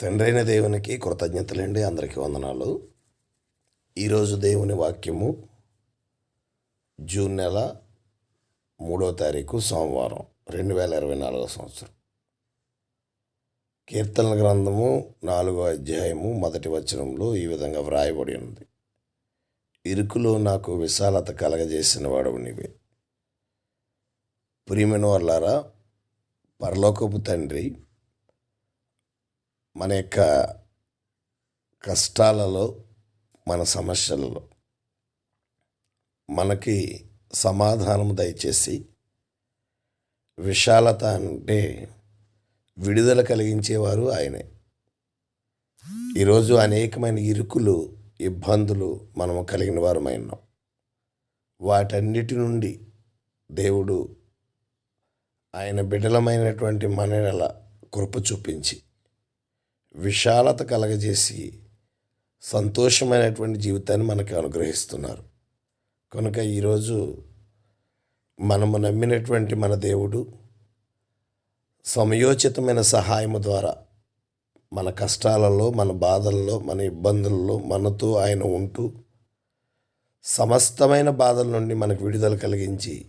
తండ్రైన దేవునికి కృతజ్ఞతలండి అందరికీ వందనాలు. ఈరోజు దేవుని వాక్యము జూన్ నెల మూడో తారీఖు సోమవారం రెండు వేల ఇరవై నాలుగో సంవత్సరం. కీర్తనల గ్రంథము నాలుగో అధ్యాయము మొదటి వచనంలో ఈ విధంగా వ్రాయబడి ఉంది. ఇరుకులో నాకు విశాలత కలగజేసిన వాడవు నీవే. ప్రియమైన వాళ్ళారా పరలోకపు తండ్రి మన యొక్క కష్టాలలో మన సమస్యలలో మనకి సమాధానం దయచేసి విశాలత అంటే విడుదల కలిగించేవారు ఆయనే. ఈరోజు అనేకమైన ఇరుకులు ఇబ్బందులు మనము కలిగిన వారమై ఉన్నాం వాటన్నిటి నుండి దేవుడు ఆయన బిడలమైనటువంటి మనల కృప చూపించి విశాలత కలగజేసి సంతోషమైనటువంటి జీవితాన్ని మనకు అనుగ్రహిస్తున్నారు. కనుక ఈరోజు మనము నమ్మినటువంటి మన దేవుడు సమయోచితమైన సహాయము ద్వారా మన కష్టాలలో మన బాధల్లో మన ఇబ్బందుల్లో మనతో ఆయన ఉంటూ సమస్తమైన బాధల నుండి మనకు విడుదల కలిగించి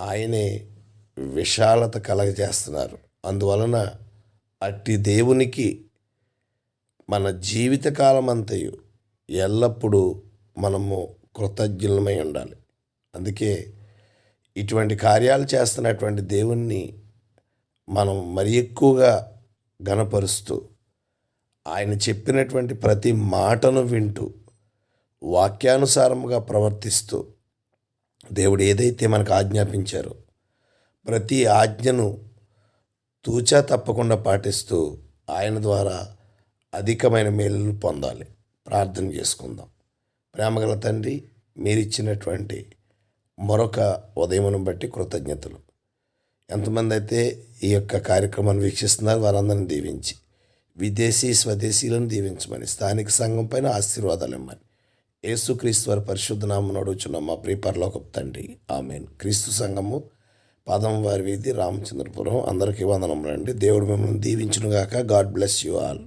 ఆయనే విశాలత కలగజేస్తున్నారు. అందువలన అట్టి దేవునికి మన జీవితకాలం అంతయు ఎల్లప్పుడూ మనము కృతజ్ఞులమై ఉండాలి. అందుకే ఇటువంటి కార్యాలు చేస్తున్నటువంటి దేవుణ్ణి మనం మరి ఎక్కువగా గనపరుస్తూ ఆయన చెప్పినటువంటి ప్రతి మాటను వింటూ వాక్యానుసారముగా ప్రవర్తిస్తూ దేవుడు ఏదైతే మనకు ఆజ్ఞాపించారో ప్రతి ఆజ్ఞను తూచా తప్పకుండా పాటిస్తూ ఆయన ద్వారా అధికమైన మేలు పొందాలి. ప్రార్థన చేసుకుందాం. ప్రేమగల తండ్రి మీరిచ్చినటువంటి మరొక ఉదయమును బట్టి కృతజ్ఞతలు. ఎంతమంది అయితే ఈ యొక్క కార్యక్రమాన్ని వీక్షిస్తున్నారు వారందరిని దీవించి విదేశీ స్వదేశీలను దీవించమని స్థానిక సంఘం పైన ఆశీర్వాదాలు ఇమ్మని. యేసుక్రీస్తు వారి పరిశుద్ధ నడుచున్న అడుగుచున్న మా ప్రియపరలోక తండ్రి. ఆమెన్. క్రీస్తు సంఘము పదం వారి వీధి రామచంద్రపురం. అందరికీ వందనములండి దేవుడు మిమ్మల్ని దీవించునుగాక. God bless you all.